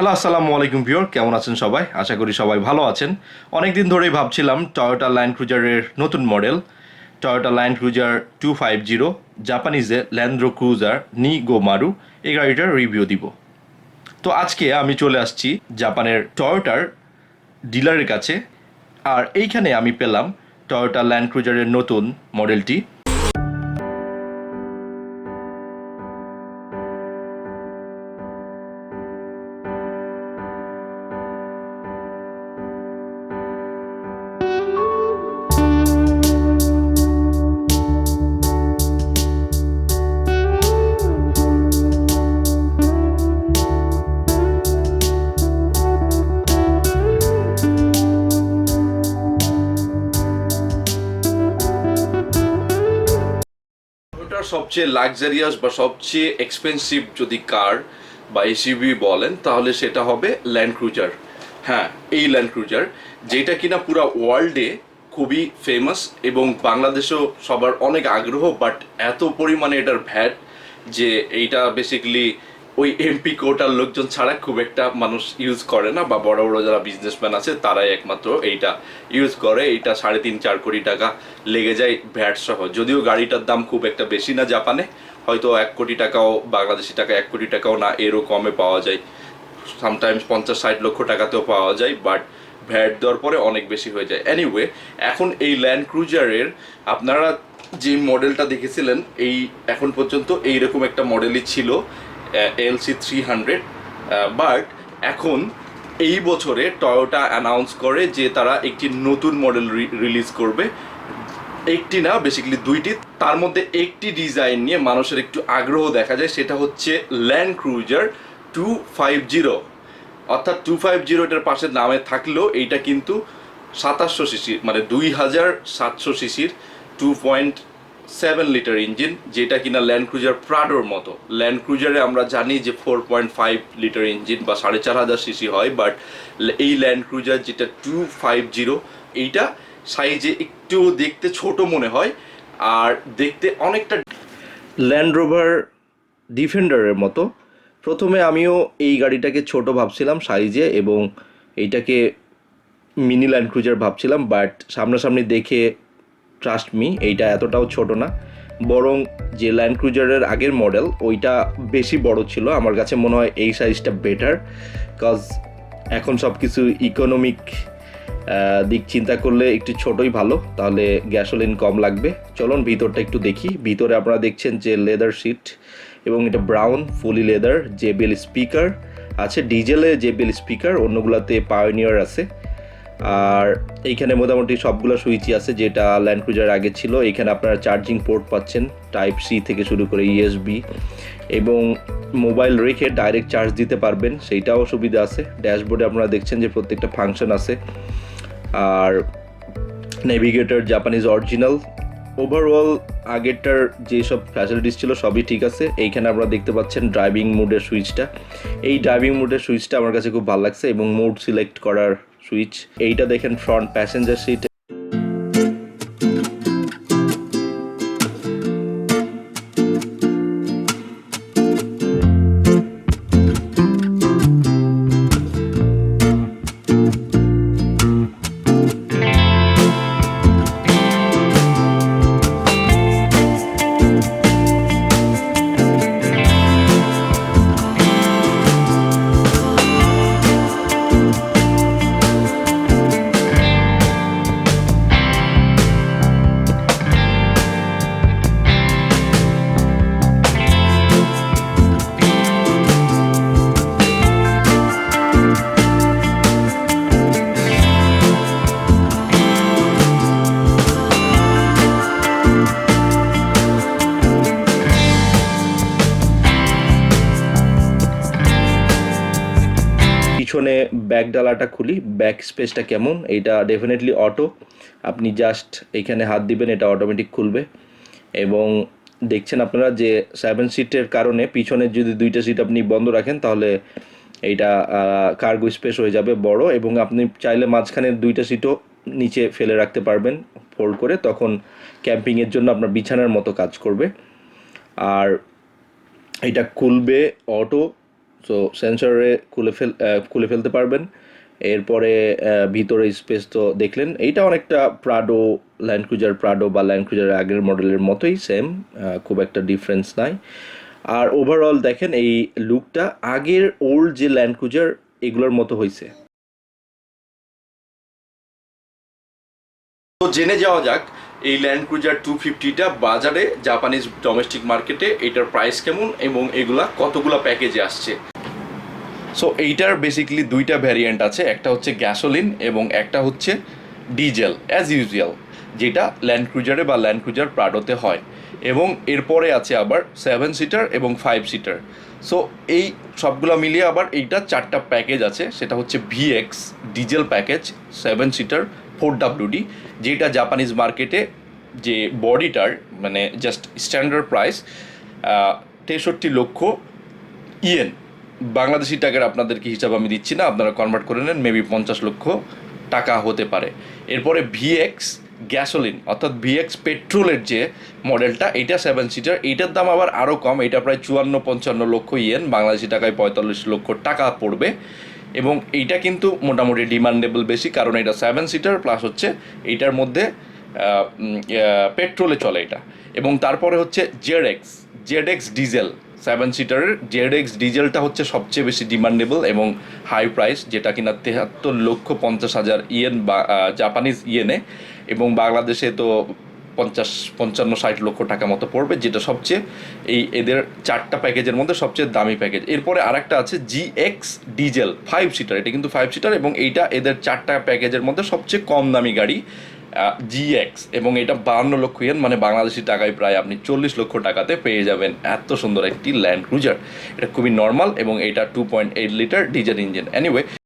Hello আসসালামু আলাইকুম pure কেমন আছেন সবাই? আশা করি সবাই ভালো আছেন। অনেক দিন ধরেই ভাবছিলাম টয়োটা ল্যান্ড ক্রুজারের নতুন model Toyota Land Cruiser two five zero জাপানিজে ল্যান্ড্রো ক্রুজার নি গো মারু এই গাড়িটার রিভিউ দিব। তো আজকে আমি চলে আসছি জাপানের টয়োটার ডিলারের কাছে, আর এইখানে আমি পেলাম টয়োটা ল্যান্ড ক্রুজারের নতুন মডেলটি। সবচেয়ে লাক্সারিয়াস বা সবচেয়ে এক্সপেন্সিভ যদি কার বা এসিবি বলেন, তাহলে সেটা হবে ল্যান্ড ক্রুজার হ্যাঁ এই ল্যান্ড ক্রুজার যেটা কিনা পুরো ওয়ার্ল্ডে খুবই ফেমাস এবং বাংলাদেশেও সবার অনেক আগ্রহ বাট এত পরিমাণে এটার ভ্যাট যে এইটা বেসিক্যালি ওই এমপি কোটার লোকজন ছাড়া খুব একটা মানুষ ইউজ করে না, বা বড় বড় যারা বিজনেসম্যান আছে, তারাই একমাত্র এইটা ইউজ করে। এইটা সাড়ে তিন, চার কোটি টাকা লেগে যায় ভ্যাট সহ। যদিও গাড়িটার দাম খুব একটা বেশি না জাপানে, হয়তো এক কোটি টাকাও, বাংলাদেশি টাকা এক কোটি টাকাও না, এরও কমে পাওয়া যায়। সামটাইমস পঞ্চাশ, ষাট লক্ষ টাকাতেও পাওয়া যায় বাট ভ্যাট দেওয়ার পরে অনেক বেশি হয়ে যায়। এনিওয়ে এখন এই ল্যান্ড ক্রুজারের আপনারা যে মডেলটা দেখেছিলেন, এই এখন পর্যন্ত এইরকম একটা মডেলই ছিল। এলসি থ্রি হান্ড্রেড বাট এখন এই বছরে টয়োটা অ্যানাউন্স করে যে তারা একটি নতুন মডেল রিলিজ করবে। একটি না বেসিক্যালি দুইটি। তার মধ্যে একটি ডিজাইন নিয়ে মানুষের একটু আগ্রহ দেখা যায়, সেটা হচ্ছে Land Cruiser two five zero অর্থাৎ টু ফাইভ জিরো এটার পাশে নামে থাকলেও এইটা কিন্তু সাতাশশো সিসি মানে দুই হাজার সাতশো সিসির two point seven litre engine যেটা কিনা ল্যান্ড ক্রুজার প্রাডোর মতো। ল্যান্ড ক্রুজারে আমরা জানি যে four point five litre engine বা সাড়ে চার হাজার সিসি হয় বাট এই ল্যান্ড ক্রুজার যেটা টু ফাইভ জিরো এইটা সাইজে একটু দেখতে ছোট মনে হয়, আর দেখতে অনেকটা ল্যান্ড রোভার ডিফেন্ডারের মতো। প্রথমে আমিও এই গাড়িটাকে ছোট ভাবছিলাম সাইজে এবং এইটাকে মিনি ল্যান্ড ক্রুজার ভাবছিলাম বাট সামনাসামনি দেখে ট্রাস্ট মি এইটা এতটাও ছোট না। বরং যে ল্যান্ড ক্রুজারের আগের মডেল ওইটা বেশি বড় ছিল। আমার কাছে মনে হয় এই সাইজটা বেটার কজ এখন সব কিছু ইকোনমিক দিক চিন্তা করলে একটু ছোটই ভালো। তাহলে গ্যাসোলিন কম লাগবে। চলুন ভিতরটা একটু দেখি। ভিতরে আপনারা দেখছেন যে লেদার সিট এবং এটা brown fully leather JBL speaker আছে ডিজেলে জেবিএল স্পিকার অন্যগুলোতে পায়োনিয়ার আছে। আর এইখানে মোটামুটি সবগুলো সুইচই আছে, যেটা ল্যান্ড ক্রুজার আগে ছিল। এখানে আপনারা চার্জিং পোর্ট পাচ্ছেন টাইপ সি থেকে শুরু করে ইএসবি এবং মোবাইল রেখে ডাইরেক্ট চার্জ দিতে পারবেন, সেইটাও সুবিধা আছে। ড্যাশবোর্ডে আপনারা দেখছেন যে প্রত্যেকটা ফাংশন আছে। আর নেভিগেটর জাপানিজ অরিজিনাল ওভারঅল আগেরটার যেসব ফ্যাসিলিটিস ছিল, সবই ঠিক আছে। এইখানে আপনারা দেখতে পাচ্ছেন ড্রাইভিং মোডের সুইচটা। এই ড্রাইভিং মোডের সুইচটা আমার কাছে খুব ভালো লাগছে এবং মোড সিলেক্ট করার সুইচ এইটা দেখেন ফ্রন্ট প্যাসেঞ্জার সিট পিছনে ব্যাক ডালাটা খুলি ব্যাক স্পেসটা কেমন, এইটা ডেফিনেটলি অটো আপনি জাস্ট এখানে হাত দিবেন, এটা অটোমেটিক খুলবে। এবং দেখছেন আপনারা যে সেভেন সিটের কারণে পিছনের যদি দুইটা সিট আপনি বন্ধ রাখেন, তাহলে এইটা কার্গো স্পেস হয়ে যাবে বড়। এবং আপনি চাইলে মাঝখানের দুইটা সিটও নিচে ফেলে রাখতে পারবেন ফোল্ড করে। তখন ক্যাম্পিংয়ের জন্য আপনার বিছানার মতো কাজ করবে। আর এটা খুলবে অটো সো সেন্সরে খুলে ফেল খুলে ফেলতে পারবেন। এরপরে ভিতরে স্পেস তো দেখলেন। এইটা অনেকটা প্রাডো ল্যান্ড ক্রুজার প্রাডো বা ল্যান্ড আগের মডেলের মতোই সেম খুব একটা ডিফারেন্স নাই। আর ওভারঅল দেখেন এই লুকটা আগের ওল্ড যে ল্যান্ড ক্রুজার এগুলোর মতো হয়েছে তো জেনে যাওয়া যাক এই ল্যান্ড ক্রুজার টু ফিফটিটা বাজারে জাপানিজ ডোমেস্টিক মার্কেটে এটার প্রাইস কেমন এবং এগুলা কতগুলা প্যাকেজে আসছে? সো এইটার বেসিক্যালি দুইটা ভ্যারিয়েন্ট আছে, একটা হচ্ছে গ্যাসোলিন এবং একটা হচ্ছে ডিজেল অ্যাজ ইউজুয়াল যেটা ল্যান্ড ক্রুজারে বা ল্যান্ড ক্রুজার প্রাডোতে হয়। এবং এরপরে আছে আবার সেভেন সিটার এবং ফাইভ সিটার সো এই সবগুলো মিলিয়ে আবার এইটা চারটা প্যাকেজ আছে, সেটা হচ্ছে VX diesel package seven seater four WD, যেটা জাপানিজ মার্কেটে যে বডিটার মানে জাস্ট স্ট্যান্ডার্ড প্রাইস তেষট্টি লক্ষ ইয়েন। বাংলাদেশি টাকার আপনাদেরকে হিসাব আমি দিচ্ছি না, আপনারা কনভার্ট করে নেন মেবি পঞ্চাশ লক্ষ টাকা হতে পারে। এরপরে ভিএক্স গ্যাসোলিন অর্থাৎ ভিএক্স পেট্রোলের যে মডেলটা এটা সেভেন সিটার এইটার দাম আবার আরও কম, এটা প্রায় চুয়ান্ন পঞ্চান্ন লক্ষ ইয়েন, বাংলাদেশি টাকায় পঁয়তাল্লিশ লক্ষ টাকা পড়বে। এবং এইটা কিন্তু মোটামুটি ডিমান্ডেবল বেশি, কারণ এটা সেভেন সিটার প্লাস হচ্ছে এইটার মধ্যে পেট্রোলে চলে এটা। এবং তারপরে হচ্ছে Z X Z X diesel seven সিটারের Z X ডিজেলটা হচ্ছে সবচেয়ে বেশি ডিমান্ডেবল এবং হাই প্রাইস যেটা কিনা তেহাত্তর লক্ষ পঞ্চাশ হাজার ইয়েন বা জাপানিজ ইয়েনে। এবং বাংলাদেশে তো পঞ্চাশ, পঞ্চান্ন, ষাট লক্ষ টাকা মতো পড়বে, যেটা সবচেয়ে এই এদের চারটা প্যাকেজের মধ্যে সবচেয়ে দামি প্যাকেজ। এরপরে আরেকটা আছে G X diesel five seater এটা কিন্তু ফাইভ সিটার এবং এইটা এদের চারটা প্যাকেজের মধ্যে সবচেয়ে কম দামি গাড়ি জিএক্স এবং এটা বাহান্ন লক্ষ ইয়েন মানে বাংলাদেশি টাকায় প্রায় আপনি চল্লিশ লক্ষ টাকাতে পেয়ে যাবেন এত সুন্দর একটি ল্যান্ড ক্রুজার এটা খুবই নর্মাল এবং এটা two point eight litre diesel engine anyway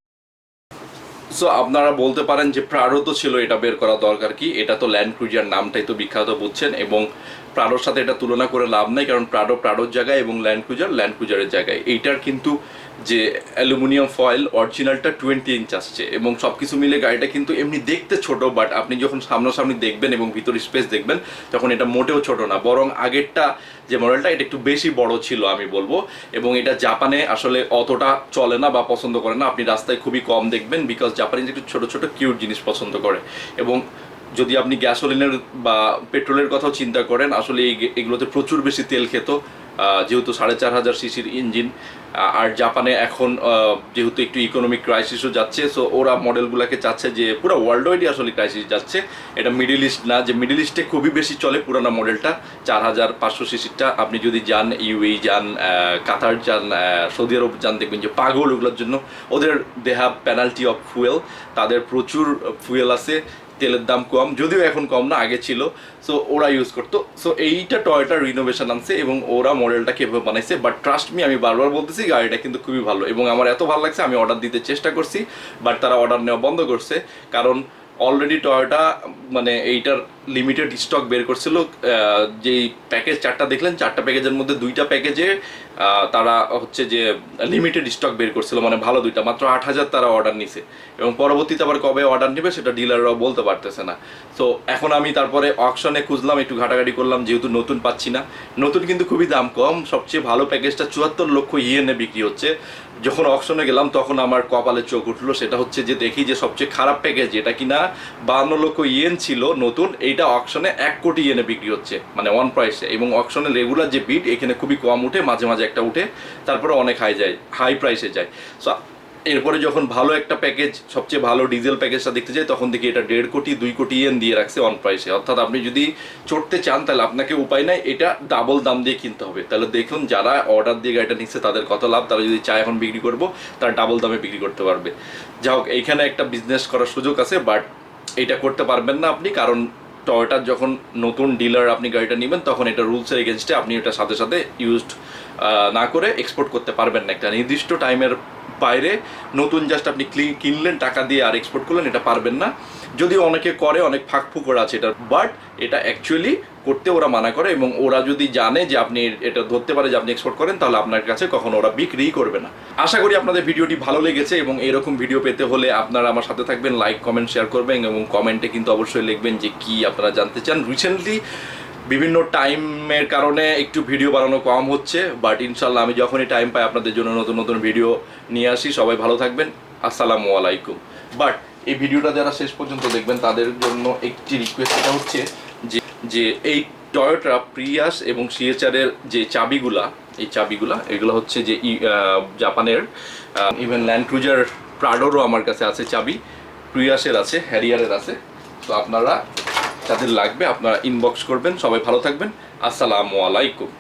so আপনারা বলতে পারেন যে প্রারত ছিল এটা বের করা দরকার কি? এটা তো ল্যান্ড ক্রুজার নামটাই তো বিখ্যাত বুঝছেন এবং প্রাডোর সাথে এটা তুলনা করে লাভ নাই, কারণ প্রাডো প্রাডোর জায়গায় এবং ল্যান্ড ক্রুজার ল্যান্ড ক্রুজারের জায়গায়। এইটার কিন্তু যে অ্যালুমিনিয়াম ফয়েল অরিজিনালটা টোয়েন্টি ইঞ্চ আসছে এবং সব কিছু মিলে গাড়িটা কিন্তু এমনি দেখতে ছোট, বাট আপনি যখন সামনাসামনি দেখবেন এবং ভিতর স্পেস দেখবেন, তখন এটা মোটেও ছোট না। বরং আগেরটা যে মডেলটা, এটা একটু বেশি বড় ছিল আমি বলব। এবং এটা জাপানে আসলে অতটা চলে না বা পছন্দ করে না। আপনি রাস্তায় খুবই কম দেখবেন বিকজ জাপানিজ একটু ছোট ছোট কিউট জিনিস পছন্দ করে। এবং যদি আপনি গ্যাসোলিনের বা পেট্রোলের কথাও চিন্তা করেন, আসলে এগুলোতে প্রচুর বেশি তেল খেত। যেহেতু সাড়ে চার হাজার সিসির ইঞ্জিন আর জাপানে এখন যেহেতু একটু ইকোনমিক ক্রাইসিসও যাচ্ছে সো ওরা মডেলগুলোকে চাচ্ছে যে পুরো ওয়ার্ল্ড ওয়াইডই আসলে ক্রাইসিস যাচ্ছে। এটা মিডিল ইস্ট না, যে মিডিল ইস্টে খুবই বেশি চলে পুরানো মডেলটা। চার হাজার পাঁচশো সিসিরটা। আপনি যদি যান ইউএই যান কাতার, যান সৌদি আরব, যান, দেখবেন যে পাগল ওগুলোর জন্য। ওদের they have penalty of fuel তাদের প্রচুর ফুয়েল আছে। তেলের দাম কম, যদিও এখন কম না, আগে ছিল। সো ওরা ইউজ করতো। সো এইটা টয়টার রিনোভেশন আনছে এবং ওরা মডেলটা কীভাবে বানাইছে। বাট ট্রাস্ট মি আমি বারবার বলতেছি, গাড়িটা কিন্তু খুবই ভালো। এবং আমার এত ভালো লাগছে, আমি অর্ডার দিতে চেষ্টা করছি বাট তারা অর্ডার নেওয়া বন্ধ করছে। কারণ অলরেডি টয়োটা মানে এইটার লিমিটেড স্টক বের করছিল যেই প্যাকেজ চারটা দেখলেন, চারটা প্যাকেজের মধ্যে দুইটা প্যাকেজে তারা হচ্ছে যে লিমিটেড স্টক বের করছিল মানে ভালো দুইটা, মাত্র আট হাজার তারা অর্ডার নিছে। এবং পরবর্তীতে আবার কবে অর্ডার নেবে সেটা ডিলাররাও বলতে পারতেছে না। তো এখন আমি তারপরে অকশনে খুঁজলাম, একটু ঘাটাঘাটি করলাম, যেহেতু নতুন পাচ্ছি না। নতুন কিন্তু খুবই দাম কম, সবচেয়ে ভালো প্যাকেজটা চুয়াত্তর লক্ষ ইয়েনে বিক্রি হচ্ছে। যখন অকশনে গেলাম, তখন আমার কপালে চোখ উঠল, সেটা হচ্ছে যে দেখি যে সবচেয়ে খারাপ প্যাকেজ যেটা কিনা বান্ন লক্ষ ইয়েন ছিল নতুন, এইটা অকশনে এক কোটি ইয়েনে বিক্রি হচ্ছে মানে ওয়ান প্রাইসে এবং অকশনে রেগুলার যে বিট এখানে খুবই কম উঠে, মাঝে মাঝে একটা উঠে, তারপরে অনেক হাই যায় হাই প্রাইসে যায়। সো এরপরে যখন ভালো একটা প্যাকেজ সবচেয়ে ভালো ডিজেল প্যাকেজটা দেখতে যাই, তখন দেখি এটা দেড় কোটি, দুই কোটি ইয়েন দিয়ে রাখছে অন প্রাইসে অর্থাৎ আপনি যদি চড়তে চান, তাহলে আপনাকে উপায় নাই, এটা ডাবল দাম দিয়ে কিনতে হবে। তাহলে দেখুন, যারা অর্ডার দিয়ে গাড়িটা নিচ্ছে, তাদের কত লাভ? তারা যদি চায় এখন বিক্রি করব, তারা ডাবল দামে বিক্রি করতে পারবে। যা হোক, এইখানে একটা বিজনেস করার সুযোগ আছে বাট এটা করতে পারবেন না আপনি, কারণ টয়োটার যখন নতুন ডিলার আপনি গাড়িটা নেবেন, তখন এটা রুলসের এগেনস্টে আপনি এটা সাথে সাথে ইউজড না করে এক্সপোর্ট করতে পারবেন না। একটা নির্দিষ্ট টাইমের বাইরে, নতুন জাস্ট আপনি কিনলেন, টাকা দিয়ে আর এক্সপোর্ট করলেন, এটা পারবেন না। যদি অনেকে করে, অনেক ফাঁক ফুকর আছে এটা বাট এটা অ্যাকচুয়ালি করতে ওরা মানা করে এবং ওরা যদি জানে যে আপনি এটা ধরতে পারে যে আপনি এক্সপোর্ট করেন, তাহলে আপনার কাছে কখনো ওরা বিক্রিই করবে না। আশা করি আপনাদের ভিডিওটি ভালো লেগেছে এবং এরকম ভিডিও পেতে হলে আপনারা আমার সাথে থাকবেন লাইক কমেন্ট শেয়ার করবেন এবং কমেন্টে কিন্তু অবশ্যই লিখবেন যে কি আপনারা জানতে চান। রিসেন্টলি বিভিন্ন টাইমের কারণে একটু ভিডিও বানানো কম হচ্ছে বাট ইনশাল্লাহ আমি যখনই টাইম পাই আপনাদের জন্য নতুন নতুন ভিডিও নিয়ে আসি। সবাই ভালো থাকবেন। আসসালামু আলাইকুম। বাট এই ভিডিওটা যারা শেষ পর্যন্ত দেখবেন, তাদের জন্য একটি রিকোয়েস্ট এটা হচ্ছে যে যে এই টয়োটা প্রিয়াস এবং সিএচআরের যে চাবিগুলা, এই চাবিগুলা, এগুলো হচ্ছে যে জাপানের ইভেন ল্যান্ড ক্রুজার প্রাডোরও আমার কাছে আছে চাবি। প্রিয়াসের আছে হ্যারিয়ারের আছে। তো আপনারা যাদের লাগবে আপনারা ইনবক্স করবেন সবাই ভালো থাকবেন। আসসালামু আলাইকুম।